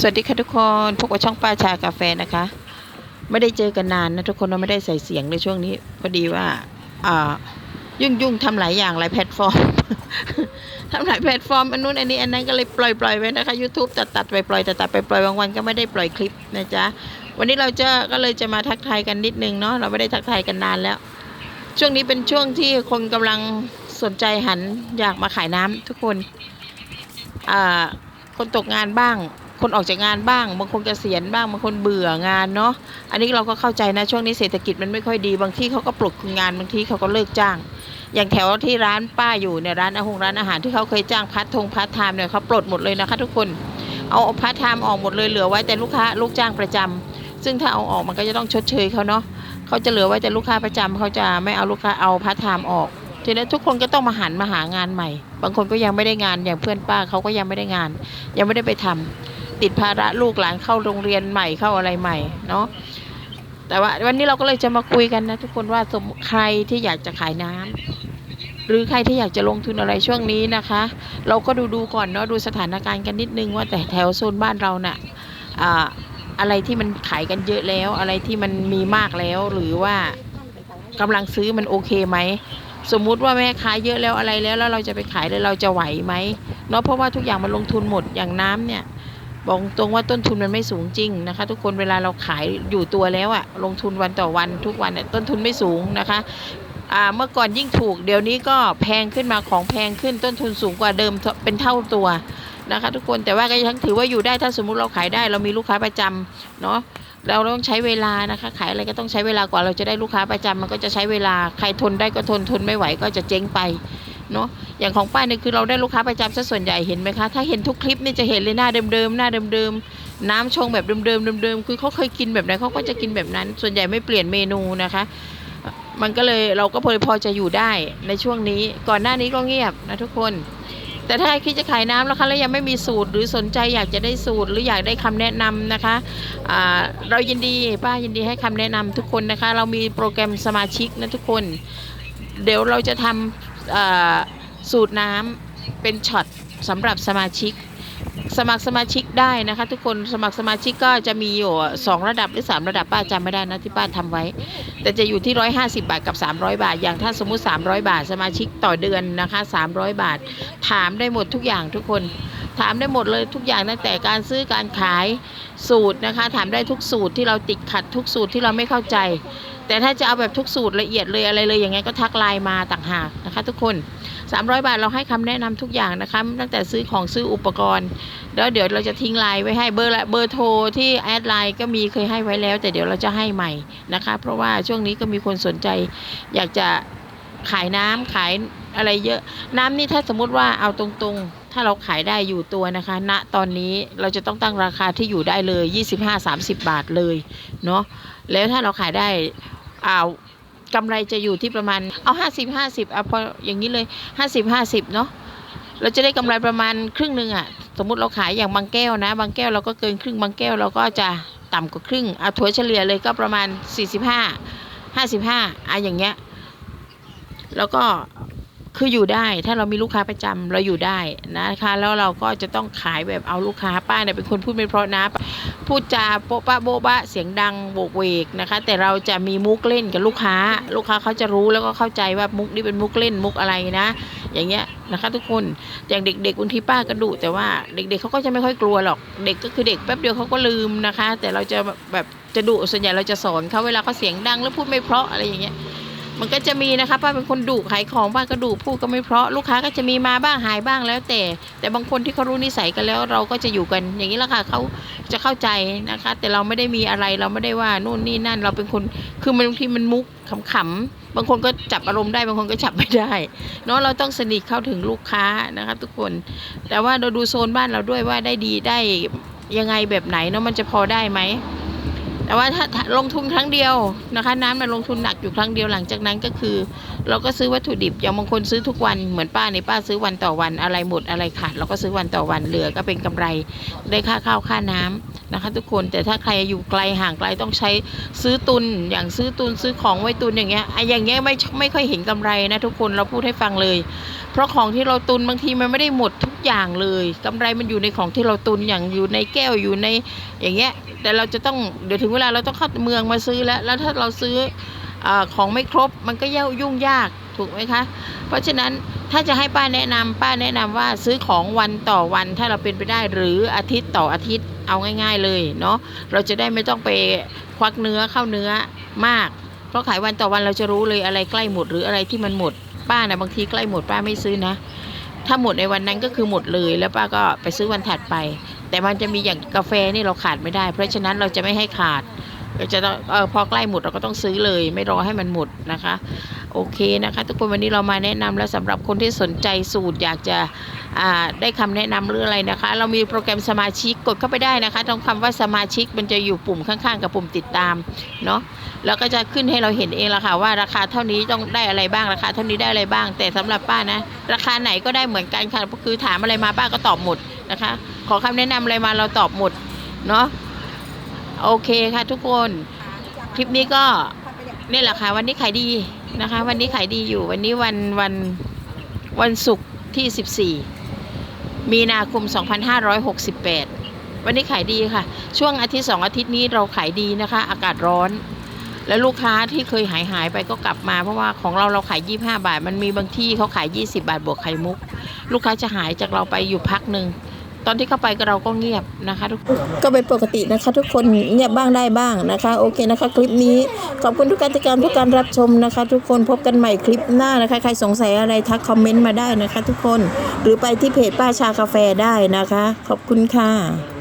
สวัสดีค่ะทุกคนพบกับช่องป้าชากาแฟนะคะ ไม่ได้เจอกันนานนะทุกคนเราไม่ได้ใส่เสียงในช่วงนี้ พอดีว่าอ่ายุ่งยุ่งๆทำหลายอย่างหลายแพลตฟอร์มทำหลายแพลตฟอร์มอันนู้นอันนี้อันนั้นก็เลยปล่อยปล่อยๆไว้นะคะ YouTube ตัดตัดไปปล่อยตัดตัดไปปล่อยบางวันก็ไม่ได้ปล่อยคลิปนะจ๊ะวันนี้เราจะก็เลยจะมาทักทายกันนิดนึงเนาะเราไม่ได้ทักทายกันนานแล้ว ช่วงนี้เป็นช่วงที่คนกำลังสนใจหันอยากมาขายน้ำทุกคนอ่าคนตกงานบ้าง คนออกจากงานบ้าง บางคนเกษียณบ้าง บางคนเบื่องานเนาะ อันนี้เราก็เข้าใจนะช่วงนี้เศรษฐกิจมันไม่ค่อยดี บางที่เขาก็ปลดงาน บางที่เขาก็เลิกจ้าง อย่างแถวที่ร้านป้าอยู่เนี่ยร้านอาหงร้านอาหารที่เขาเคยจ้างพัดทงพัดไทม์เนี่ยเขาปลดหมดเลยนะคะ ทุกคน เอาพัดไทม์ออกหมดเลยเหลือไว้แต่ลูกค้าลูกจ้างประจำซึ่งถ้าเอาออกมันก็จะต้องชดเชยเขาเนาะ เขาจะเหลือไว้แต่ลูกค้าประจำเขาจะไม่เอาลูกค้าเอาพัดไทม์ออกทีนี้ทุกคนก็ต้องมาหันมาหางานใหม่ บางคนก็ยังไม่ได้งานอย่างเพื่อนป้าเขาก็ยังไม่ได้งาน ยังไม่ได้ไปทำ ติดภาระลูกหลานเข้าโรงเรียนใหม่เข้าอะไรใหม่เนาะแต่ว่าวันนี้เราก็เลยจะมาคุยกันนะทุกคนว่าสมใครที่อยากจะขายน้ำหรือใครที่อยากจะลงทุนอะไรช่วงนี้นะคะ เราก็ดูดูก่อนเนาะดูสถานการณ์กันนิดนึงว่าแต่แถวโซนบ้านเราน่ะอ่าอะไรที่มันขายกันเยอะแล้วอะไรที่มันมีมากแล้วหรือว่ากำลังซื้อมันโอเคไหมสมมุติว่าแม่ค้าเยอะแล้วอะไรแล้วแล้วเราจะไปขายเลยเราจะไหวไหมเนาะเพราะว่าทุกอย่างมันลงทุนหมดอย่างน้ำเนี่ย บอกตรงว่าต้นทุนมันไม่สูงจริงนะคะ ทุกคนเวลาเราขายอยู่ตัวแล้วอะลงทุนวันต่อวันทุกวันเนี่ยต้นทุนไม่สูงนะคะเมื่อก่อนยิ่งถูกเดี๋ยวนี้ก็แพงขึ้นมาของแพงขึ้นต้นทุนสูงกว่าเดิมเป็นเท่าตัวนะคะ ทุกคนแต่ว่าก็ยังถือว่าอยู่ได้ถ้าสมมุติเราขายได้ เรามีลูกค้าประจำเนาะเราต้องใช้เวลานะคะ ขายอะไรก็ต้องใช้เวลากว่าเราจะได้ลูกค้าประจำมันก็จะใช้เวลาใครทนได้ก็ทนทนไม่ไหวก็จะเจ๊งไป เนาะอย่างของป้าเนี่ยคือเราได้ลูกค้าประจำซะส่วนใหญ่เห็นไหมคะ ถ้าเห็นทุกคลิปนี่จะเห็นเลยหน้าเดิมๆหน้าเดิมๆน้ำชงแบบเดิมๆเดิมๆคือเขาเคยกินแบบไหนเขาก็จะกินแบบนั้น ส่วนใหญ่ไม่เปลี่ยนเมนูนะคะ มันก็เลยเราก็พอพอจะอยู่ได้ในช่วงนี้ ก่อนหน้านี้ก็เงียบนะทุกคน แต่ถ้าคิดจะขายน้ำแล้วคะแล้วยังไม่มีสูตรหรือสนใจอยากจะได้สูตรหรืออยากได้คำแนะนำนะคะอ่าเรายินดีป้ายินดีให้คำแนะนำทุกคนนะคะ เรามีโปรแกรมสมาชิกนะทุกคน เดี๋ยวเราจะทำอ่า สูตรน้ำเป็นช็อตสำหรับสมาชิก สมัครสมาชิกได้นะคะ ทุกคนสมัครสมาชิกก็จะมีอยู่สองระดับหรือสามระดับป้าจำไม่ได้นะที่ป้าทำไว้ แต่จะอยู่ที่150บาทกับ300บาท อย่างถ้าสมมุติ300บาท สมาชิกต่อเดือนนะคะ300บาท ถามได้หมดทุกอย่างทุกคนถามได้หมดเลยทุกอย่างตั้งแต่การซื้อการขายสูตรนะคะ ถามได้ทุกสูตรที่เราติดขัดทุกสูตรที่เราไม่เข้าใจ แต่ถ้าจะเอาแบบทุกสูตรละเอียดเลยอะไรเลยอย่างไงก็ทักไลน์มาต่างหากนะคะ ทุกคน 300 บาทเราให้คำแนะนำทุกอย่างนะคะ ตั้งแต่ซื้อของซื้ออุปกรณ์แล้วเดี๋ยวเราจะทิ้งไลน์ไว้ให้เบอร์ละเบอร์โทรที่แอดไลน์ก็มีเคยให้ไว้แล้ว แต่เดี๋ยวเราจะให้ใหม่นะคะ เพราะว่าช่วงนี้ก็มีคนสนใจ อยากจะขายน้ำขายอะไรเยอะ น้ำนี่ถ้าสมมุติว่าเอาตรงๆถ้าเราขายได้อยู่ตัวนะคะ ณ ตอนนี้เราจะต้องตั้งราคาที่อยู่ได้เลย 25-30 บาทเลย เนาะ แล้วถ้าเราขายได้ อ่ากำไรจะอยู่ที่ประมาณเอาห้าสิบห้าสิบเอาพออย่างนี้เลยห้าสิบห้าสิบเนาะเราจะได้กำไรประมาณครึ่งหนึ่งอะสมมติเราขายอย่างบางแก้วนะ บางแก้วเราก็เกินครึ่งบางแก้วเราก็จะต่ำกว่าครึ่งเอาถัวเฉลี่ยเลยก็ประมาณสี่สิบห้าห้าสิบห้าอะอย่างเงี้ย แล้วก็ คืออยู่ได้ถ้าเรามีลูกค้าประจำเราอยู่ได้นะคะ แล้วเราก็จะต้องขายแบบเอาลูกค้าป้าเนี่ยเป็นคนพูดไม่เพราะนะ พูดจาโป๊ะปะโบ๊ะบะเสียงดังโบกเวกนะคะ แต่เราจะมีมุกเล่นกับลูกค้า ลูกค้าเขาจะรู้แล้วก็เข้าใจว่ามุกนี้เป็นมุกเล่นมุกอะไรนะ อย่างเงี้ยนะคะ ทุกคนอย่างเด็กๆบางทีป้าก็ดุแต่ว่าเด็กๆเขาก็จะไม่ค่อยกลัวหรอกเด็กก็คือเด็กแป๊บเดียวเขาก็ลืมนะคะ แต่เราจะแบบจะดุส่วนใหญ่เราจะสอนเขาเวลาเขาเสียงดังแล้วพูดไม่เพราะอะไรอย่างเงี้ย มันก็จะมีนะคะป้าเป็นคนดุขายของป้าก็ดุพูดก็ไม่เพราะลูกค้าก็จะมีมาบ้างหายบ้างแล้วแต่ แต่บางคนที่เขารู้นิสัยกันแล้วเราก็จะอยู่กัน อย่างนี้แหละค่ะเขาจะเข้าใจนะคะ แต่เราไม่ได้มีอะไรเราไม่ได้ว่านู่นนี่นั่น เราเป็นคนคือมันบางทีมันมุกขำๆบางคนก็จับอารมณ์ได้บางคนก็จับไม่ได้เนาะเราต้องสนิทเข้าถึงลูกค้านะคะทุกคน แต่ว่าเราดูโซนบ้านเราด้วยว่าได้ดีได้ยังไงแบบไหนเนาะมันจะพอได้ไหม แต่ว่าถ้าลงทุนครั้งเดียวนะคะ น้ำมันลงทุนหนักอยู่ครั้งเดียวหลังจากนั้นก็คือ เราก็ซื้อวัตถุดิบอย่างบางคนซื้อทุกวันเหมือนป้าในป้าซื้อวันต่อวันอะไรหมดอะไรขาดเราก็ซื้อวันต่อวันเหลือก็เป็นกำไรได้ค่าข้าวค่าน้ำ นะคะ ทุกคนแต่ถ้าใครอยู่ไกลห่างไกลต้องใช้ซื้อตุนอย่างซื้อตุนซื้อของไว้ตุนอย่างเงี้ยไอ้อย่างเงี้ยไม่ไม่ค่อยเห็นกำไรนะทุกคนเราพูดให้ฟังเลย เพราะของที่เราตุนบางทีมันไม่ได้หมดทุกอย่างเลยกำไรมันอยู่ในของที่เราตุนอย่างอยู่ในแก้วอยู่ในอย่างเงี้ยแต่เราจะต้องเดี๋ยวถึงเวลาเราต้องเข้าเมืองมาซื้อแล้ว แล้วถ้าเราซื้ออของไม่ครบมันก็ย่ยุ่งยากถูกไหมคะ เพราะฉะนั้นถ้าจะให้ป้าแนะนำป้าแนะนำว่าซื้อของวันต่อวันถ้าเราเป็นไปได้หรืออาทิตย์ต่ออาทิตย์ เอาง่าย ๆเลยเนาะเราจะได้ไม่ต้องไปควักเนื้อเข้าเนื้อมาก เพราะขายวันต่อวันเราจะรู้เลยอะไรใกล้หมดหรืออะไรที่มันหมด ป้านะบางทีใกล้หมดป้าไม่ซื้อนะ ถ้าหมดในวันนั้นก็คือหมดเลยแล้วป้าก็ไปซื้อวันถัดไป แต่มันจะมีอย่างกาแฟนี่เราขาดไม่ได้ เพราะฉะนั้นเราจะไม่ให้ขาดเราจะต้องเออพอใกล้หมดเราก็ต้องซื้อเลย ไม่รอให้มันหมดนะคะ โอเคนะคะ ทุกคนวันนี้เรามาแนะนำแล้วสำหรับคนที่สนใจสูตรอยากจะได้คำแนะนำหรืออะไรนะคะ เรามีโปรแกรมสมาชิกกดเข้าไปได้นะคะตรงคำว่าสมาชิกมันจะอยู่ปุ่มข้างๆ กับปุ่มติดตามเนาะแล้วก็จะขึ้นให้เราเห็นเองละค่ะว่าราคาเท่านี้ต้องได้อะไรบ้างราคาเท่านี้ได้อะไรบ้าง แต่สำหรับป้านะ ราคาไหนก็ได้เหมือนกันค่ะคือถามอะไรมาป้าก็ตอบหมดนะคะ ขอคำแนะนำอะไรมาเราตอบหมดเนาะโอเคค่ะทุกคน คลิปนี้ก็นี่แหละค่ะวันนี้ขายดี นะคะ วันนี้ขายดีอยู่ วันนี้วันวันวันศุกร์ที่ 14 มีนาคม 2568 วันนี้ขายดีค่ะ ช่วงอาทิตย์สองอาทิตย์นี้เราขายดีนะคะ อากาศร้อน แล้วลูกค้าที่เคยหายหายไปก็กลับมา เพราะว่าของเราเราขาย 25 บาท มันมีบางที่เขาขาย 20 บาทบวกไข่มุก ลูกค้าจะหายจากเราไปอยู่พักหนึ่ง ตอนที่เข้าไปก็เราก็เงียบนะคะทุกคนก็เป็นปกตินะคะ ทุกคนเงียบบ้างได้บ้างนะคะ โอเคนะคะ คลิปนี้ขอบคุณทุกการติดตามทุกการรับชมนะคะ ทุกคนพบกันใหม่คลิปหน้านะคะ ใครสงสัยอะไรทักคอมเมนต์มาได้นะคะ ทุกคนหรือไปที่เพจป้าชากาแฟได้นะคะ ขอบคุณค่ะ